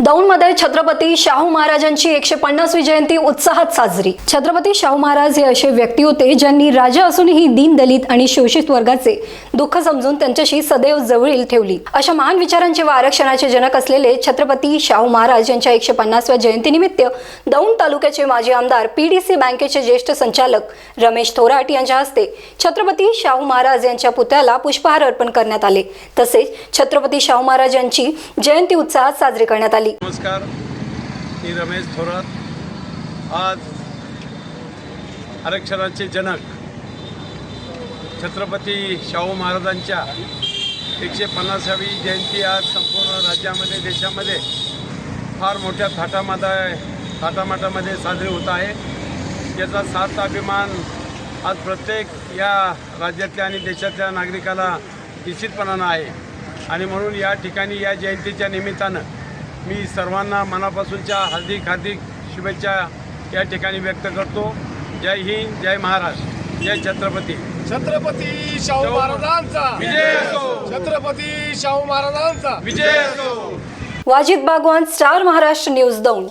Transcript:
दौंडमध्ये छत्रपती शाहू महाराजांची एकशे पन्नासवी जयंती उत्साहात साजरी. छत्रपती शाहू महाराज हे असे व्यक्ती होते ज्यांनी राजा असूनही दीन दलित आणि शोषित वर्गाचे दुःख समजून त्यांच्याशी सदैव जवळील ठेवली. अशा महान विचारांचे व आरक्षणाचे जनक असलेले छत्रपती शाहू महाराज यांच्या एकशे पन्नासव्या जयंतीनिमित्त दौंड तालुक्याचे माजी आमदार पीडीसी बँकेचे ज्येष्ठ संचालक रमेश थोराट यांच्या हस्ते छत्रपती शाहू महाराज यांच्या पुतळ्याला पुष्पहार अर्पण करण्यात आले. तसेच छत्रपती शाहू महाराज यांची जयंती उत्साहात साजरी करण्यात आली. नमस्कार मी रमेश थोरात. आज आरक्षणाचे जनक छत्रपती शाहू महाराजांच्या एकशे पन्नासावी जयंती आज संपूर्ण राज्यामध्ये देशामध्ये फार मोठ्या थाटामाटा थाटामाटामध्ये साजरी होत आहे. याचा सात अभिमान आज प्रत्येक या राज्यातल्या आणि देशातल्या नागरिकाला निश्चितपणानं आहे. आणि म्हणून या ठिकाणी या जयंतीच्या निमित्तानं मी सर्वांना मनापासूनच्या हार्दिक हार्दिक शुभेच्छा या ठिकाणी व्यक्त करतो. जय हिंद जय महाराष्ट्र जय छत्रपती. छत्रपती शाहू शाहू महाराजांचा. विजय असो. छत्रपती शाहू महाराजांचा. विजय असो. Wajid Bagwan star Maharashtra news Daund.